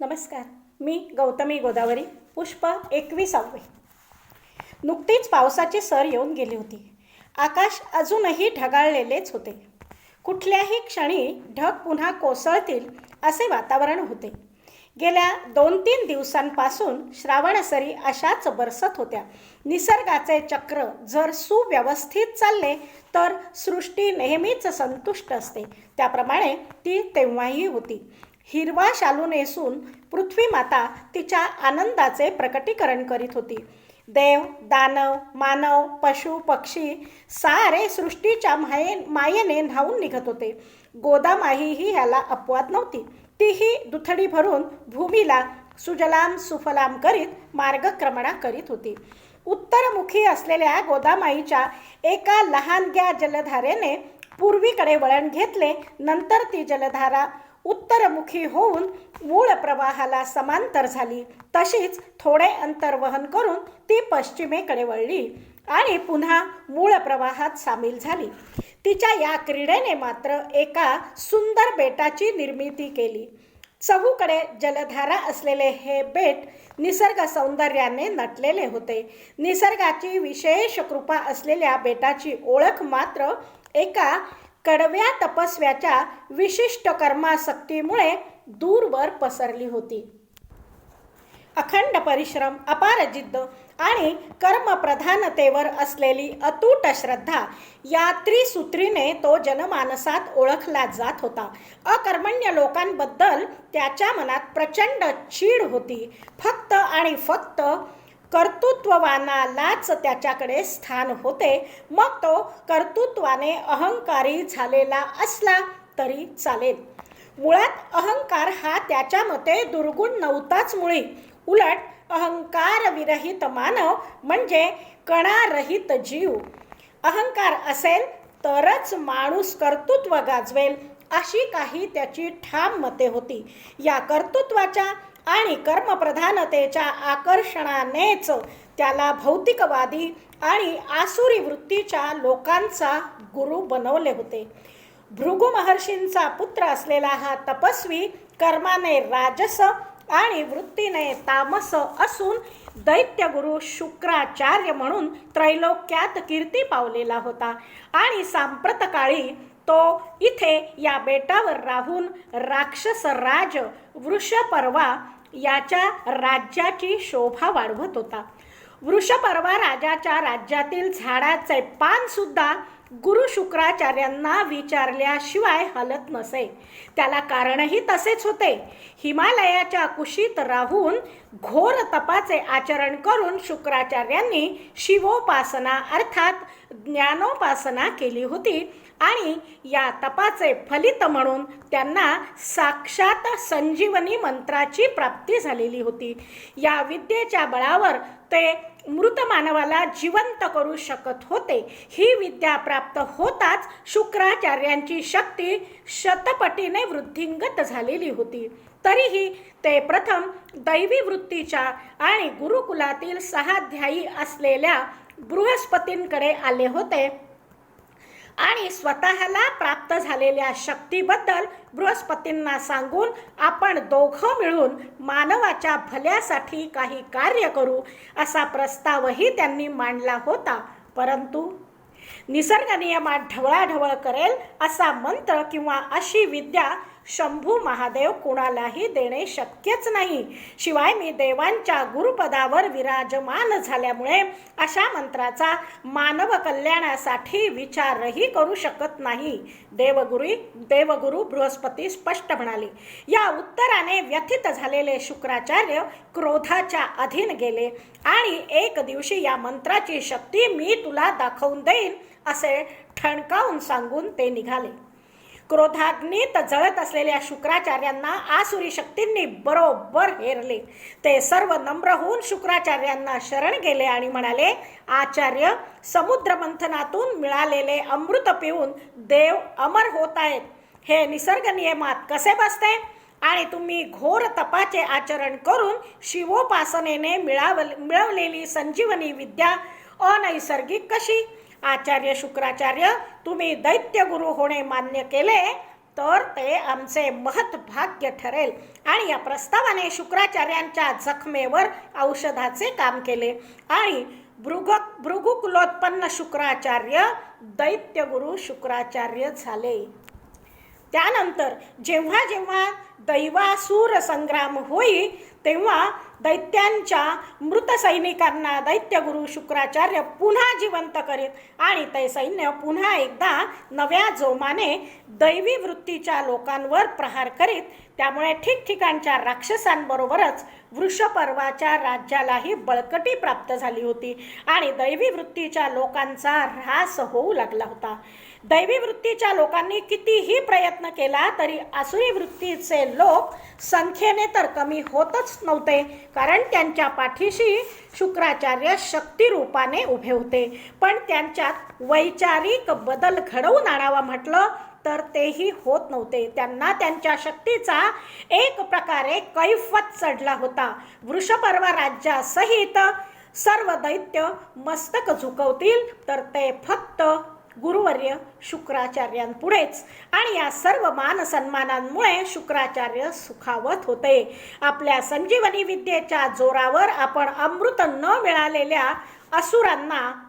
नमस्कार मी गौतमी गोदावरी पुष्प एकविसावे. नुकतीच पावसाची सर येऊन गेली होती. आकाश अजूनही ढगाळलेलेच होते. कुठल्याही क्षणी ढग पुन्हा कोसळतील असे वातावरण होते. गेल्या दोन तीन दिवसांपासून श्रावणसरी अशाच बरसत होत्या. निसर्गाचे चक्र जर सुव्यवस्थित चालले तर सृष्टी नेहमीच संतुष्ट असते. त्याप्रमाणे ती तेव्हाही होती. हिरवा शालू नेसून पृथ्वी माता तिच्या आनंदाचे प्रकटीकरण करीत होती. देव दानव मानव पशु पक्षी सारे सृष्टीच्या माये मायेने न्हावून निघत होते. गोदामाही ही ह्याला अपवाद नव्हती. तीही दुथडी भरून भूमीला सुजलाम सुफलाम करीत मार्गक्रमणा करीत होती. उत्तरमुखी असलेल्या गोदामाईच्या एका लहानग्या जलधारेने पूर्वीकडे वळण घेतले नंतर ती जलधारा उत्तरमुखी होऊन मूळ प्रवाहाला समांतर झाली. तशीच थोडे अंतर वहन करून ती पश्चिमेकडे वळली आणि पुन्हा मूळ प्रवाहात सामील झाली. तिच्या या क्रीडेने मात्र एका सुंदर बेटाची निर्मिती केली. चहूकडे जलधारा असलेले हे बेट निसर्ग सौंदर्याने नटलेले होते. निसर्गाची विशेष कृपा असलेल्या बेटाची ओळख मात्र एका कडव्या तपस्व्याच्या विशिष्ट कर्मासक्तीमुळे दूरवर पसरली होती. अखंड परिश्रम अपार जिद्द आणि कर्मप्रधानतेवर असलेली अतूट श्रद्धा या त्रिसूत्रीने तो जनमानसात ओळखला जात होता. अकर्मण्य लोकांबद्दल त्याच्या मनात प्रचंड चीड होती. फक्त आणि फक्त कर्तृत्ववानालाच त्याच्याकडे स्थान होते. मग तो कर्तृत्वाने अहंकारी झालेला असला तरी चालेल. मुळात अहंकार हा त्याच्या मते दुर्गुण नव्हताच मुळी. उलट अहंकार विरहित मानव म्हणजे कणारहित जीव. अहंकार असेल तरच माणूस कर्तृत्व गाजवेल अशी काही त्याची ठाम मते होती. या कर्तृत्वाच्या आणि कर्मप्रधानतेच्या आकर्षणानेच त्याला भौतिकवादी आणि आसुरी वृत्तीच्या लोकांचा गुरु बनवले होते. भृगु महर्षींचा पुत्र असलेला हा तपस्वी कर्माने राजस आणि वृत्तीने तामस असून दैत्यगुरु शुक्राचार्य म्हणून त्रैलोक्यात कीर्ती पावलेला होता. आणि सांप्रत काळी तो इथे या बेटावर राहून राक्षस राज वृषपर्वा याच्या राज्याची शोभा वाढवत होता. वृषपर्वा राजाच्या राज्यातील झाडाचे पानसुद्धा गुरु शुक्राचार्यांना विचारल्याशिवाय हलत नसे. त्याला कारणही तसेच होते. हिमालयाच्या कुशीत राहून घोर तपाचे आचरण करून शुक्राचार्यांनी शिवोपासना अर्थात ज्ञानोपासना केली होती. आणि या तपाचे फलित म्हणून त्यांना साक्षात संजीवनी मंत्राची प्राप्ती झालेली होती. या विद्येच्या बळावर ते मृत मानवाला जिवंत करू शकत होते. ही विद्या प्राप्त होताच शुक्राचार्यांची शक्ती शतपटीने वृद्धिंगत झालेली होती. तरीही ते प्रथम दैवी वृत्तीच्या आणि गुरुकुलातील सहाध्यायी असलेल्या बृहस्पतींकडे आले होते. आणि स्वतःला प्राप्त झालेल्या शक्तीबद्दल बृहस्पतींना सांगून आपण दोघं मिळून मानवाच्या भल्यासाठी काही कार्य करू असा प्रस्तावही त्यांनी मांडला होता. परंतु निसर्ग नियमात ढवळाढवळ करेल असा मंत्र किंवा अशी विद्या शंभू महादेव कुणालाही देणे शक्यच नाही. शिवाय मी देवांच्या गुरुपदावर विराजमान झाल्यामुळे अशा मंत्राचा मानव कल्याणासाठी विचारही करू शकत नाही. देवगुरी देवगुरु बृहस्पती स्पष्ट म्हणाले या उत्तराने व्यथित झालेले शुक्राचार्य क्रोधाच्या अधीन गेले आणि एक दिवशी या मंत्राची शक्ती मी तुला दाखवून देईन असे ठणकावून सांगून ते निघाले. क्रोधाग्नीत जळत असलेल्या शुक्राचार्यांना आसुरी शक्तींनी बरोबर हेरले. ते सर्व नम्र होऊन शुक्राचार्यांना शरण गेले आणि म्हणाले आचार्य समुद्र मंथनातून मिळालेले अमृत पिऊन देव अमर होत आहेत. हे निसर्ग नियमात कसे बसते? आणि तुम्ही घोर तपाचे आचरण करून शिवोपासनेने मिळाव मिळवलेली संजीवनी विद्या अनैसर्गिक कशी? आचार्य शुक्राचार्य तुम्ही दैत्य गुरु होणे मान्य केले तर ते आमचे महत्भाग्य ठरेल. आणि या प्रस्तावाने शुक्राचार्यांच्या जखमेवर औषधाचे काम केले. आणि भृग भृगुकुलोत्पन्न शुक्राचार्य दैत्यगुरु शुक्राचार्य झाले. त्यानंतर जेव्हा जेव्हा दैवासूर संग्राम होई तेव्हा दैत्यांच्या मृत सैनिकांना दैत्यगुरु शुक्राचार्य पुन्हा जिवंत करीत आणि ते सैन्य पुन्हा एकदा नव्या जोमाने दैवी वृत्तीच्या लोकांवर प्रहार करीत त्यामुळे ठिकठिकाणच्या राक्षसांबरोबरच वृषपर्वाच्या राज्यालाही बळकटी प्राप्त झाली होती आणि दैवी वृत्तीच्या लोकांचा ऱ्हास होऊ लागला होता. दैवी वृत्तीच्या लोकांनी कितीही प्रयत्न केला तरी आसुरी वृत्तीचे लोक संख्येने तर कमी होतच नव्हते कारण त्यांच्या पाठीशी शुक्राचार्य शक्तिरूपाने उभे होते. पण त्यांच्यात वैचारिक बदल घडवून आणावा म्हटलं तर तेही होत नव्हते. त्यांना त्यांच्या शक्तीचा एक प्रकारे कैफत चढला होता. वृषपर्व राज्यासहित सर्व दैत्य मस्तक झुकवतील तर ते फक्त गुरुवर्य शुक्राचार्यांपुढेच. आणि या सर्व मान सन्मानांमुळे शुक्राचार्य सुखावत होते. आपल्या संजीवनी विद्येच्या जोरावर आपण अमृत न मिळालेल्या असुरांना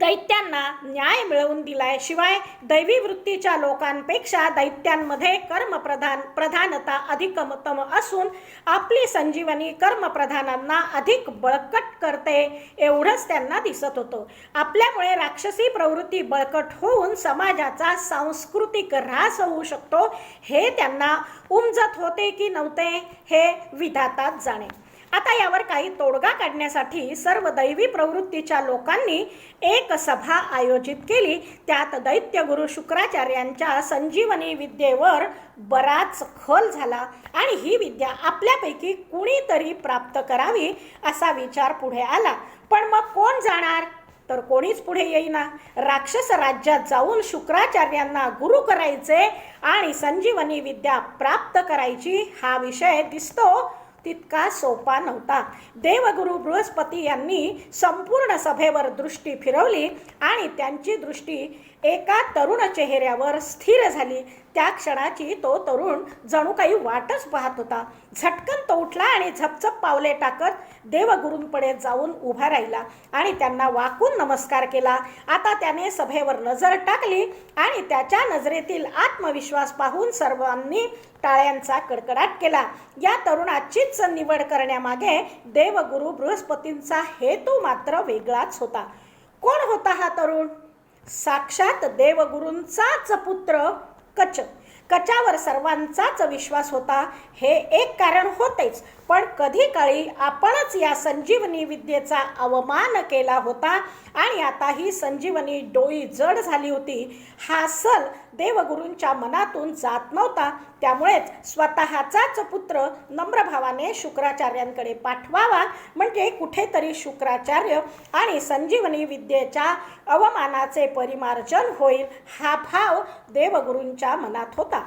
दैत्यांना न्याय मिळवून दिलाय. शिवाय दैवी वृत्तीच्या लोकांपेक्षा दैत्यांमध्ये कर्मप्रधान प्रधानता अधिकतम असून आपली संजीवनी कर्मप्रधानांना अधिक बळकट करते एवढंच त्यांना दिसत होतं. आपल्यामुळे राक्षसी प्रवृत्ती बळकट होऊन समाजाचा सांस्कृतिक ऱ्हास होऊ शकतो हे त्यांना उमजत होते की नव्हते हे विधातात जाणे. आता यावर काही तोडगा काढण्यासाठी सर्व दैवी प्रवृत्तीच्या लोकांनी एक सभा आयोजित केली. त्यात दैत्यगुरु शुक्राचार्यांच्या संजीवनी विद्येवर बराच खल झाला आणि ही विद्या आपल्यापैकी कुणीतरी प्राप्त करावी असा विचार पुढे आला. पण मग कोण जाणार? तर कोणीच पुढे येईना. राक्षस राज्यात जाऊन शुक्राचार्यांना गुरु करायचे आणि संजीवनी विद्या प्राप्त करायची हा विषय दिसतो. तितका सोपा नव्हता. देवगुरु बृहस्पती यांनी संपूर्ण सभेवर दृष्टी फिरवली आणि त्यांची दृष्टी एका तरुण चेहऱ्यावर स्थिर झाली. त्या क्षणाची तो तरुण जणू काही वाटच पाहत होता. झटकन तो उठला आणि झपझप पावले टाकत देवगुरूंकडे जाऊन उभा राहिला आणि त्यांना वाकून नमस्कार केला. आता त्याने सभेवर नजर टाकली आणि त्याच्या नजरेतील आत्मविश्वास पाहून सर्वांनी टाळ्यांचा कडकडाट केला. या तरुणाचीच निवड करण्यामागे देवगुरु बृहस्पतींचा हेतू मात्र वेगळाच होता. कोण होता हा तरुण? साक्षात देवगुरूंचाच पुत्र कच कचावर सर्वांचाच विश्वास होता. हे एक कारण होतेच. पण कधी काळी आपणच या संजीवनी विद्येचा अवमान केला होता आणि आता ही संजीवनी डोळी जड झाली होती. हा सल देवगुरूंच्या मनातून जात नव्हता. त्यामुळेच स्वतःचाच पुत्र नम्रभावाने शुक्राचार्यांकडे पाठवावा. म्हणजे कुठेतरी शुक्राचार्य आणि संजीवनी विद्येच्या अवमानाचे परिमार्जन होईल हा भाव देवगुरूंच्या मनात होता.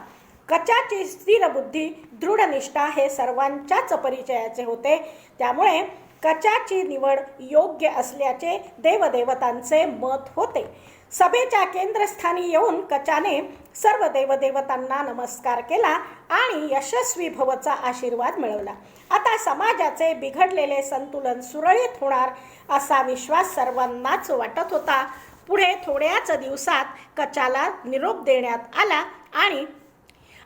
कचाची स्थिरबुद्धी दृढनिष्ठा हे सर्वांच्याच परिचयाचे होते. त्यामुळे कचाची निवड योग्य असल्याचे देवदेवतांचे मत होते. सभेच्या केंद्रस्थानी येऊन कचाने सर्व देवदेवतांना नमस्कार केला आणि यशस्वी भवचा आशीर्वाद मिळवला. आता समाजाचे बिघडलेले संतुलन सुरळीत होणार असा विश्वास सर्वांनाच वाटत होता. पुढे थोड्याच दिवसात कचाला निरोप देण्यात आला आणि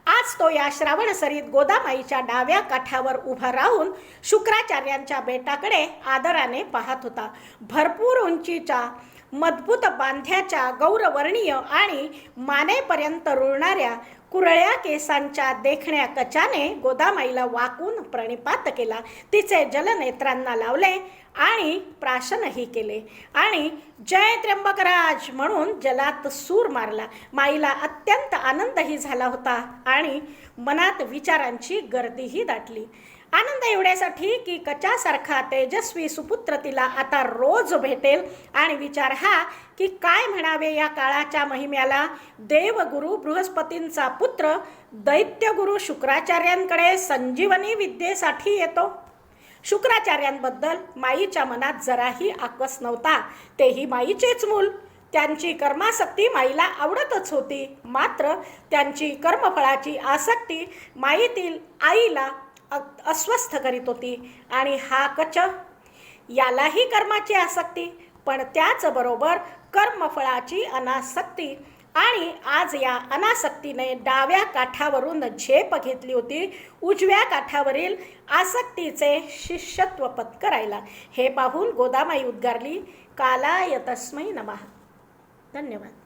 आज तो या श्रावण सरीत गोदामाईच्या डाव्या काठावर उभा राहून शुक्राचार्यांच्या बेटाकडे आदराने पाहत होता. भरपूर उंचीच्या मजबूत बांध्याच्या गौरवर्णीय आणि मानेपर्यंत रुळणाऱ्या कुरळ्या केसांच्या देखण्या कचाने गोदामाईला वाकून प्रणिपात केला. तिचे जलनेत्रांना लावले. आणि प्राशनही केले. आणि जय त्र्यंबकराज म्हणून जलात सूर मारला. माईला अत्यंत आनंदही झाला होता आणि मनात विचारांची गर्दीही दाटली. आनंद एवढ्यासाठी की कचासारखा तेजस्वी सुपुत्र तिला आता रोज भेटेल आणि विचार हा की काय म्हणावे या काळाच्या महिम्याला? देवगुरु बृहस्पतींचा पुत्र दैत्यगुरु शुक्राचार्यांकडे संजीवनी विद्येसाठी येतो. शुक्राचार्यांबद्दल माईच्या मनात जराही आकस नव्हता. तेही माईचेच मूल. त्यांची कर्मासक्ती माईला आवडतच होती. मात्र त्यांची कर्मफळाची आसक्ती माईतील आईला अ- अस्वस्थ करीत होती. आणि हा कच यालाही कर्माची आसक्ती पण त्याचबरोबर कर्मफळाची अनासक्ती आणि आज या अनासक्तीने डाव्या काठावरून झेप घेतली होती. उजव्या काठावरील आसक्तीचे शिष्यत्व पत्करायला. हे पाहून गोदामाई उद्गारली कालायतस्मै नमः. धन्यवाद.